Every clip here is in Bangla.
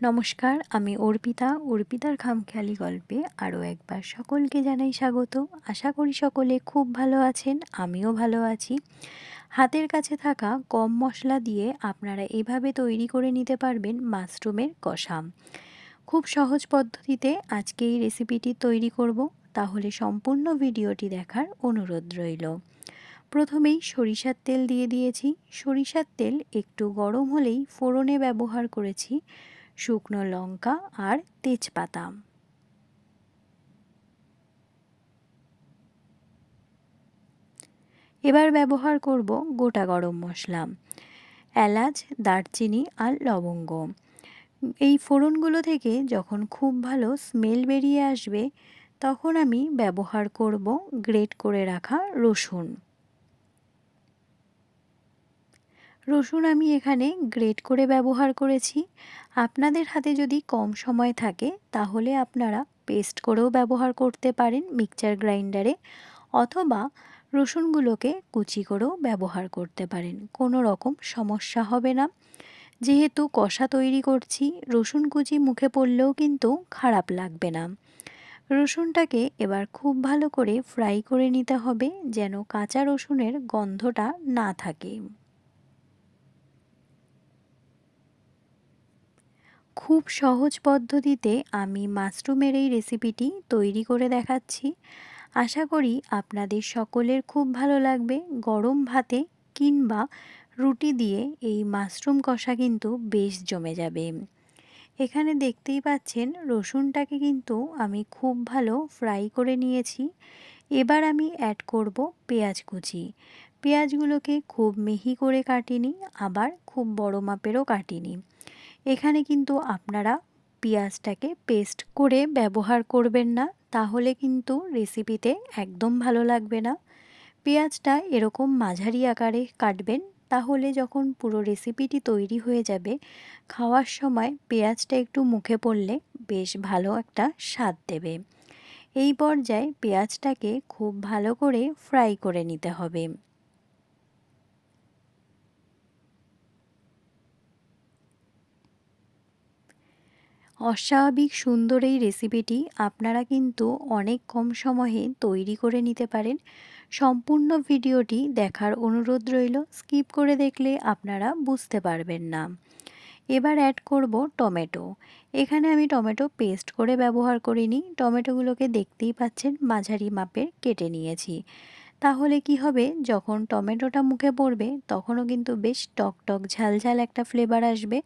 নমস্কার, আমি অর্পিতা। অর্পিতার খামখেয়ালি গল্পে আরও একবার সকলকে জানাই স্বাগত। আশা করি সকলে খুব ভালো আছেন, আমিও ভালো আছি। হাতের কাছে থাকা কম মশলা দিয়ে আপনারা এভাবে তৈরি করে নিতে পারবেন মাশরুমের কষা। খুব সহজ পদ্ধতিতে আজকে এই রেসিপিটি তৈরি করব, তাহলে সম্পূর্ণ ভিডিওটি দেখার অনুরোধ রইল। প্রথমেই সরিষার তেল দিয়ে দিয়েছি। সরিষার তেল একটু গরম হলেই ফোড়নে ব্যবহার করেছি। শুকনো লঙ্কা আর তেজপাতা। এবার ব্যবহার করব গোটা গরম মশলা, এলাচ, দারচিনি আর লবঙ্গ। এই ফোড়নগুলো থেকে যখন খুব ভালো স্মেল বেরিয়ে আসবে, তখন আমি ব্যবহার করব গ্রেট করে রাখা রসুন। রসুন আমি এখানে গ্রেট করে ব্যবহার করেছি। আপনাদের হাতে যদি কম সময় থাকে, তাহলে আপনারা পেস্ট করেও ব্যবহার করতে পারেন মিক্সচার গ্রাইন্ডারে, অথবা রসুনগুলোকে কুচি করেও ব্যবহার করতে পারেন। কোনো রকম সমস্যা হবে না। যেহেতু কষা তৈরি করছি, রসুন কুচি মুখে পড়লেও কিন্তু খারাপ লাগবে না। রসুনটাকে এবার খুব ভালো করে ফ্রাই করে নিতে হবে, যেন কাঁচা রসুনের গন্ধটা না থাকে। খুব সহজ পদ্ধতিতে আমি মাশরুমের এই রেসিপিটি তৈরি করে দেখাচ্ছি। আশা করি আপনাদের সকলের খুব ভালো লাগবে। গরম ভাতে কিংবা রুটি দিয়ে এই মাশরুম কষা কিন্তু বেশ জমে যাবে। এখানে দেখতেই পাচ্ছেন, রসুনটাকে কিন্তু আমি খুব ভালো ফ্রাই করে নিয়েছি। এবার আমি অ্যাড করব পেঁয়াজ কুচি। পেঁয়াজগুলোকে খুব মিহি করে কাটিনি, আবার খুব বড় মাপেরও কাটিনি। এখানে কিন্তু আপনারা পেঁয়াজটাকে পেস্ট করে ব্যবহার করবেন না, তাহলে কিন্তু রেসিপিতে একদম ভালো লাগবে না। পেঁয়াজটা এরকম মাঝারি আকারে কাটবেন, তাহলে যখন পুরো রেসিপিটি তৈরি হয়ে যাবে, খাওয়ার সময় পেঁয়াজটা একটু মুখে পড়লে বেশ ভালো একটা স্বাদ দেবে। এই পর্যায়ে পেঁয়াজটাকে খুব ভালো করে ফ্রাই করে নিতে হবে। অস্বাভাবিক সুন্দর এই রেসিপিটি আপনারা কিন্তু অনেক কম সময়ে তৈরি করে নিতে পারেন। সম্পূর্ণ ভিডিওটি দেখার অনুরোধ রইল, স্কিপ করে দেখলে আপনারা বুঝতে পারবেন না। এবার অ্যাড করব টমেটো। এখানে আমি টমেটো পেস্ট করে ব্যবহার করিনি। টমেটোগুলোকে দেখতেই পাচ্ছেন মাঝারি মাপের কেটে নিয়েছি। তাহলে কি হবে? যখন টমেটোটা মুখে পড়বে, তখনও কিন্তু বেশ টক টক ঝাল ঝাল একটা ফ্লেভার আসবে।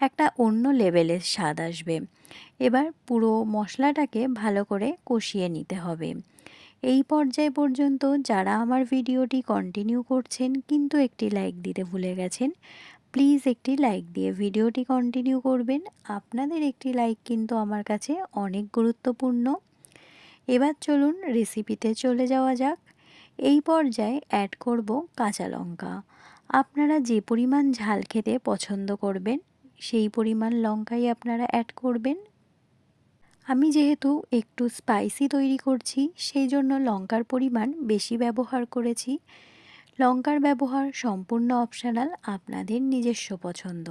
একটা অন্য লেভেলের স্বাদ আসবে। এবার পুরো মশলাটাকে ভালো করে কষিয়ে নিতে হবে। এই পর্যায় পর্যন্ত যারা আমার ভিডিওটি কন্টিনিউ করছেন কিন্তু একটি লাইক দিতে ভুলে গেছেন প্লিজ একটি লাইক দিয়ে ভিডিওটি কন্টিনিউ করবেন। আপনাদের একটি লাইক কিন্তু আমার কাছে অনেক গুরুত্বপূর্ণ। এবার চলুন রেসিপিতে চলে যাওয়া যাক। এই পর্যায়ে অ্যাড করব কাঁচা লঙ্কা। আপনারা যে পরিমাণ ঝাল খেতে পছন্দ করবেন সেই পরিমাণ লঙ্কাই আপনারা অ্যাড করবেন। আমি যেহেতু একটু স্পাইসি তৈরি করছি, সেই জন্য লঙ্কার পরিমাণ বেশি ব্যবহার করেছি। লঙ্কার ব্যবহার সম্পূর্ণ অপশানাল আপনাদের নিজস্ব পছন্দ।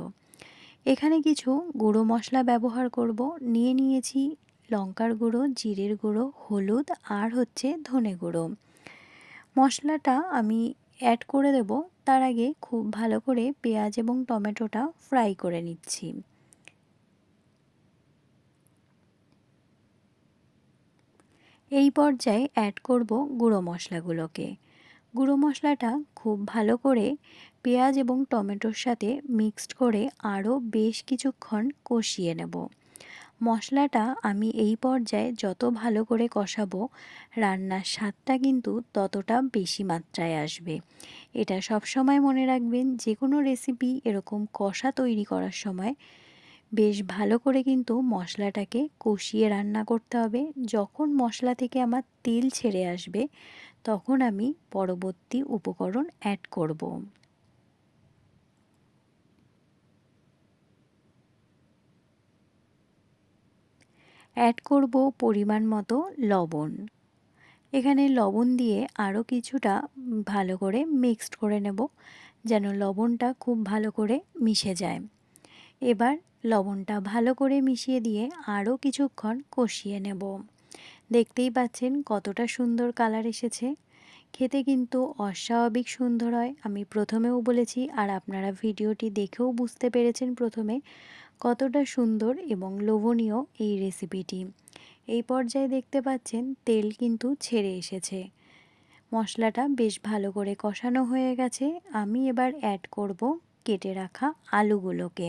এখানে কিছু গুঁড়ো মশলা ব্যবহার করব। নিয়ে নিয়েছি লঙ্কার গুঁড়ো, জিরের গুঁড়ো, হলুদ আর হচ্ছে ধনে গুঁড়ো। মশলাটা আমি অ্যাড করে দেব। তার আগে খুব ভালো করে পেঁয়াজ এবং টমেটোটা ফ্রাই করে নিচ্ছি। এই পর্যায়ে অ্যাড করব গুঁড়ো মশলাগুলোকে। গুঁড়ো মশলাটা খুব ভালো করে পেঁয়াজ এবং টমেটোর সাথে মিক্সড করে আরও বেশ কিছুক্ষণ কষিয়ে নেব। মশলাটা আমি এই পর্যায়ে যত ভালো করে কষাবো, রান্নার স্বাদটা কিন্তু ততটা বেশি মাত্রায় আসবে। এটা সব সময় মনে রাখবেন যে কোনো রেসিপি এরকম কষা তৈরি করার সময় বেশ ভালো করে কিন্তু মশলাটাকে কষিয়ে রান্না করতে হবে। যখন মশলা থেকে আমার তেল ছেড়ে আসবে, তখন আমি পরবর্তী উপকরণ অ্যাড করব। অ্যাড করব পরিমাণ মতো লবণ। এখানে লবণ দিয়ে আরও কিছুটা ভালো করে মিক্সড করে নেব, যেন লবণটা খুব ভালো করে মিশে যায়। এবার লবণটা ভালো করে মিশিয়ে দিয়ে আরও কিছুক্ষণ কষিয়ে নেব। দেখতেই পাচ্ছেন কতটা সুন্দর কালার এসেছে। খেতে কিন্তু অস্বাভাবিক সুন্দর হয়, আমি প্রথমেও বলেছি আর আপনারা ভিডিওটি দেখেও বুঝতে পেরেছেন প্রথমে। কতটা সুন্দর এবং লোভনীয় এই রেসিপিটি এই পর্যায়ে দেখতে পাচ্ছেন তেল কিন্তু ছেড়ে এসেছে। মশলাটা বেশ ভালো করে কষানো হয়ে গেছে। আমি এবার অ্যাড করব কেটে রাখা আলুগুলোকে।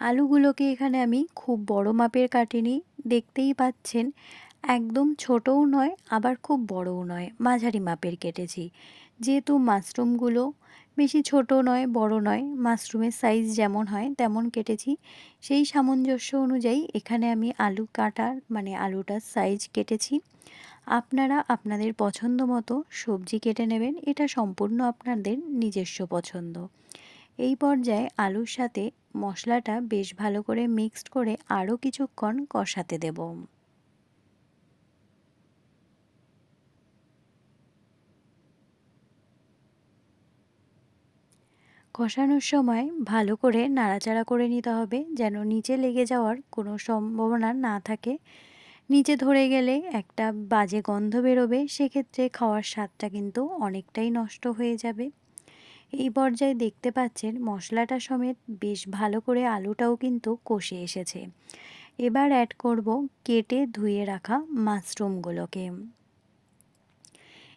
আলুগুলোকে এখানে আমি খুব বড় মাপের কাটিনি, দেখতেই পাচ্ছেন। একদম ছোটও নয়, আবার খুব বড়ও নয়, মাঝারি মাপের কেটেছি। যেহেতু মাশরুমগুলো বেশি ছোট নয়, বড় নয়, মাশরুমের সাইজ যেমন হয় তেমন কেটেছি। সেই সামঞ্জস্য অনুযায়ী এখানে আমি আলু কাটার মানে আলুটার সাইজ কেটেছি। আপনারা আপনাদের পছন্দ মতো সবজি কেটে নেবেন, এটা সম্পূর্ণ আপনাদের নিজস্ব পছন্দ। এই পর্যায়ে আলুর সাথে মশলাটা বেশ ভালো করে মিক্সড করে আরও কিছুক্ষণ কষাতে দেব। কষানোর সময় ভালো করে নাড়াচাড়া করে নিতে হবে যেন নিচে লেগে যাওয়ার কোনো সম্ভাবনা না থাকে। নিচে ধরে গেলে একটা বাজে গন্ধ বেরোবে, সেক্ষেত্রে খাওয়ার স্বাদটা কিন্তু অনেকটাই নষ্ট হয়ে যাবে। এই পর্যায়ে দেখতে পাচ্ছেন মশলাটা সমেত বেশ ভালো করে আলুটাও কিন্তু কষে এসেছে। এবার অ্যাড করব কেটে ধুয়ে রাখা মাশরুমগুলোকে।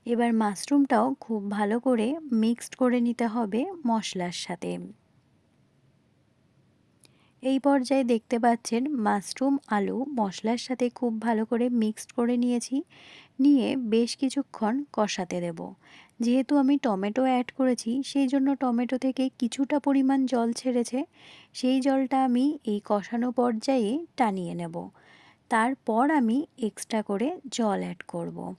এবার মাশরুমটাও খুব ভালো করে মিক্সড করে নিতে হবে মশলার সাথে। এই পর্যায়ে দেখতে পাচ্ছেন মাশরুম আলু মশলার সাথে খুব ভালো করে মিক্সড করে নিয়েছি। নিয়ে বেশ কিছুক্ষণ কষাতে দেব। যেহেতু আমি টমেটো অ্যাড করেছি, সেই জন্য টমেটো থেকে কিছুটা পরিমাণ জল ছেড়েছে, সেই জলটা আমি এই কষানো পর্যায়ে টানিয়ে নেব। তারপর আমি এক্সট্রা করে জল অ্যাড করব।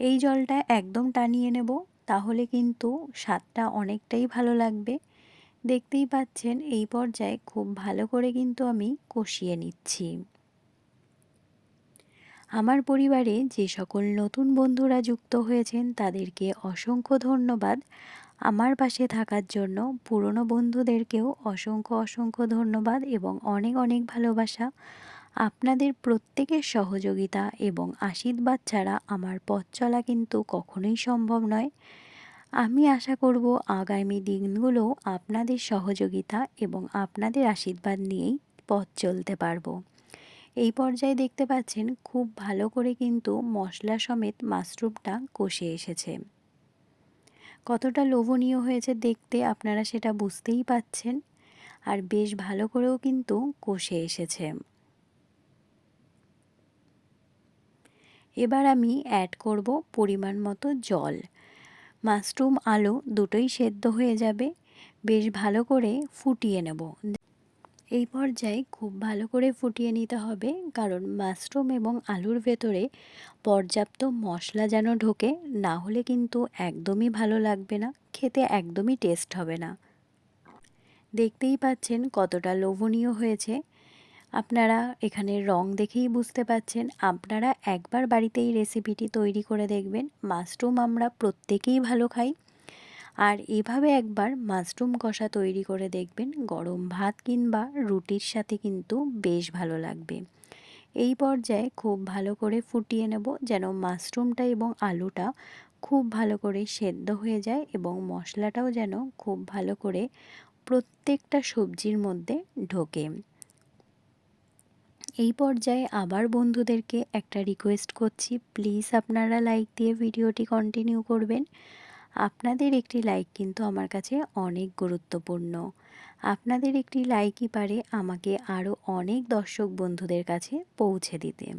এই জলটা একদম টানিয়ে নেব, তাহলে কিন্তু স্বাদটা অনেকটাই ভালো লাগবে। দেখতেই পাচ্ছেন, এই পর্যায়ে খুব ভালো করে কিন্তু আমি কষিয়ে নিচ্ছি। আমার পরিবারে যে সকল নতুন বন্ধুরা যুক্ত হয়েছেন, তাদেরকে অসংখ্য ধন্যবাদ। আমার পাশে থাকার জন্য পুরনো বন্ধুদেরকেও অসংখ্য অসংখ্য ধন্যবাদ এবং অনেক অনেক ভালোবাসা। আপনাদের প্রত্যেকের সহযোগিতা এবং আশীর্বাদ ছাড়া আমার পথ চলা কিন্তু কখনোই সম্ভব নয়। আমি আশা করব আগামী দিনগুলো আপনাদের সহযোগিতা এবং আপনাদের আশীর্বাদ নিয়েই পথ চলতে পারব। এই পর্যায়ে দেখতে পাচ্ছেন খুব ভালো করে কিন্তু মশলা সমেত মাশরুমটা কষে এসেছে। কতটা লোভনীয় হয়েছে দেখতে আপনারা সেটা বুঝতেই পাচ্ছেন। আর বেশ ভালো করেও কিন্তু কষে এসেছে। এবার আমি অ্যাড করব পরিমাণ মতো জল। মাশরুম আলু দুটোই সেদ্ধ হয়ে যাবে। বেশ ভালো করে ফুটিয়ে নেব। এই পর্যায়ে খুব ভালো করে ফুটিয়ে নিতে হবে, কারণ মাশরুম এবং আলুর ভেতরে পর্যাপ্ত মশলা যেন ঢোকে, না হলে কিন্তু একদমই ভালো লাগবে না, খেতে একদমই টেস্ট হবে না। দেখতেই পাচ্ছেন কতটা লোভনীয় হয়েছে। আপনারা এখানে রং দেখেই বুঝতে পাচ্ছেন, আপনারা একবার বাড়িতে এই রেসিপিটি তৈরি করে দেখবেন। মাশরুম আমরা প্রত্যেকেই ভালো খাই। আর এভাবে একবার মাশরুম কষা তৈরি করে দেখবেন গরম ভাত কিংবা রুটির সাথে কিন্তু বেশ ভালো লাগবে। এই পর্যায়ে খুব ভালো করে ফুটিয়ে নেব যেন মাশরুমটা এবং আলুটা খুব ভালো করে সেদ্ধ হয়ে যায় এবং মশলাটাও যেন খুব ভালো করে প্রত্যেকটা সবজির মধ্যে ঢোকে। এই পর্যায়ে আবার বন্ধুদেরকে একটা রিকোয়েস্ট করছি প্লিজ আপনারা লাইক দিয়ে ভিডিওটি কন্টিনিউ করবেন। আপনাদের একটি লাইক কিন্তু আমার কাছে অনেক গুরুত্বপূর্ণ। আপনাদের একটি লাইকই পারে আমাকে আরও অনেক দর্শক বন্ধুদের কাছে পৌঁছে দিতে।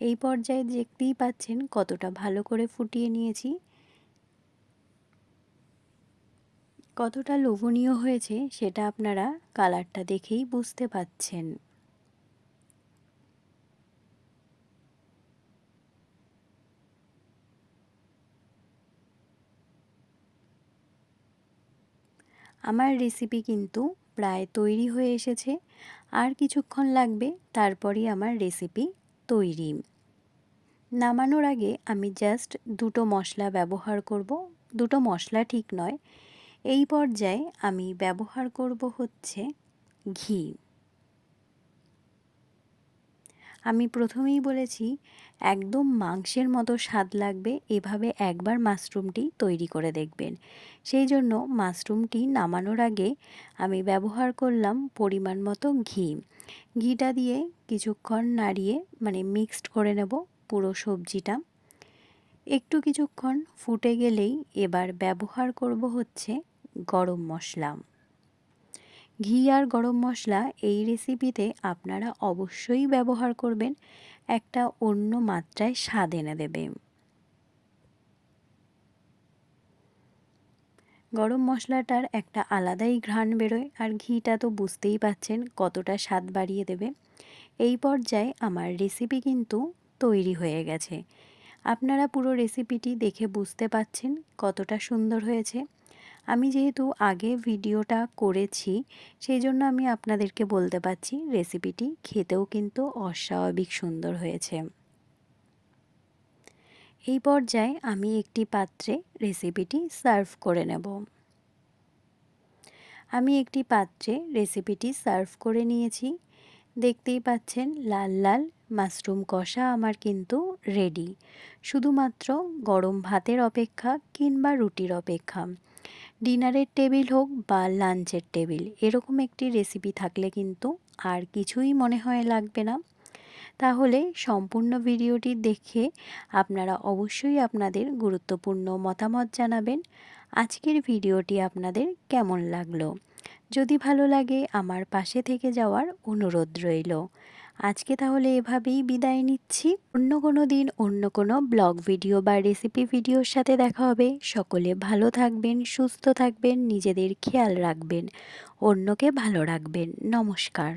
এই পর্যায়ে দেখতেই পাচ্ছেন কতটা ভালো করে ফুটিয়ে নিয়েছি। কতটা লোভনীয় হয়েছে সেটা আপনারা কালারটা দেখেই বুঝতে পাচ্ছেন। আমার রেসিপি কিন্তু প্রায় তৈরি হয়ে এসেছে। আর কিছুক্ষণ লাগবে, তারপরই আমার রেসিপি তৈরি। নামানোর আগে আমি জাস্ট দুটো মশলা ব্যবহার করব। দুটো মশলা ঠিক নয়। এই পর্যায়ে আমি ব্যবহার করব হচ্ছে ঘি। আমি প্রথমেই বলেছি, একদম মাংসের মতো স্বাদ লাগবে এভাবে একবার মাশরুমটি তৈরি করে দেখবেন। সেই জন্য মাশরুমটি নামানোর আগে আমি ব্যবহার করলাম পরিমাণ মতো ঘি। ঘিটা দিয়ে কিছুক্ষণ নাড়িয়ে মানে মিক্সড করে নেব পুরো সবজিটা। একটু কিছুক্ষণ ফুটে গেলেই এবার ব্যবহার করব হচ্ছে গরম মশলা। ঘি আর গরম মশলা এই রেসিপিতে আপনারা অবশ্যই ব্যবহার করবেন। একটা অন্য মাত্রায় স্বাদ এনে দেবে। গরম মশলাটার একটা আলাদাই ঘ্রাণ বেরোয় আর ঘিটা তো বুঝতেই পাচ্ছেন কতটা স্বাদ বাড়িয়ে দেবে। এই পর্যায়ে আমার রেসিপি কিন্তু তৈরি হয়ে গেছে। আপনারা পুরো রেসিপিটি দেখে বুঝতে পাচ্ছেন কতটা সুন্দর হয়েছে। আমি যেহেতু আগে ভিডিওটা করেছি সেই জন্য আমি আপনাদেরকে বলতে পারছি রেসিপিটি খেতেও কিন্তু অস্বাভাবিক সুন্দর হয়েছে। এই পর্যায়ে আমি একটি পাত্রে রেসিপিটি সার্ভ করে নেব। আমি একটি পাত্রে রেসিপিটি সার্ভ করে নিয়েছি। দেখতেই পাচ্ছেন লাল লাল মাশরুম কষা আমার কিন্তু রেডি। শুধুমাত্র গরম ভাতের অপেক্ষা কিংবা রুটির অপেক্ষা। ডিনারের টেবিল হোক বা লাঞ্চের টেবিল, এরকম একটি রেসিপি থাকলে কিন্তু আর কিছুই মনে হয় লাগবে না। তাহলে সম্পূর্ণ ভিডিওটি দেখে আপনারা অবশ্যই আপনাদের গুরুত্বপূর্ণ মতামত জানাবেন। আজকের ভিডিওটি আপনাদের কেমন লাগল? যদি ভালো লাগে, আমার পাশে থেকে যাওয়ার অনুরোধ রইল। আজকে তাহলে এভাবেই বিদায় নিচ্ছি। অন্য কোনো দিন অন্য কোনো ব্লগ ভিডিও বা রেসিপি ভিডিওর সাথে দেখা হবে। সকলে ভালো থাকবেন, সুস্থ থাকবেন, নিজেদের খেয়াল রাখবেন, অন্যকে ভালো রাখবেন। নমস্কার।